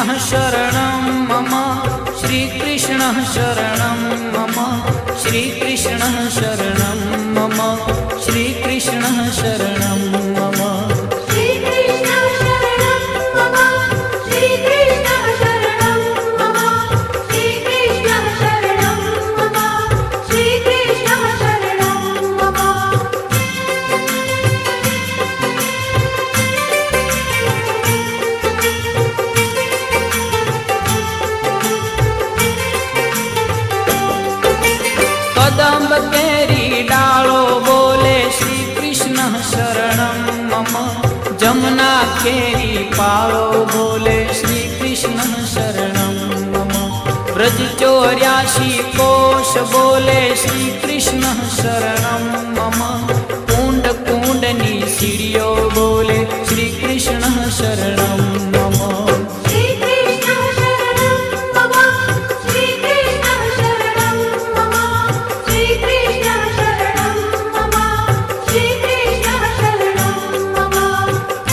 શ્રીકૃષ્ણ શરણમ મમ. શ્રીકૃષ્ણ શરણમ મમ. શ્રીકૃષ્ણ શરણમ મમ. શ્રીકૃષ્ણ શરણ કદંબ કેરી ડાળો બોલે શ્રી કૃષ્ણ શરણમ મમ. જમના કેરી પાળો બોલે શ્રી કૃષ્ણ શરણમ મમ. વ્રજ ચોર્યાસી કોશ બોલે શ્રી કૃષ્ણ શરણમ મમ. કુંડ કુંડની સીડીઓ બોલે શ્રી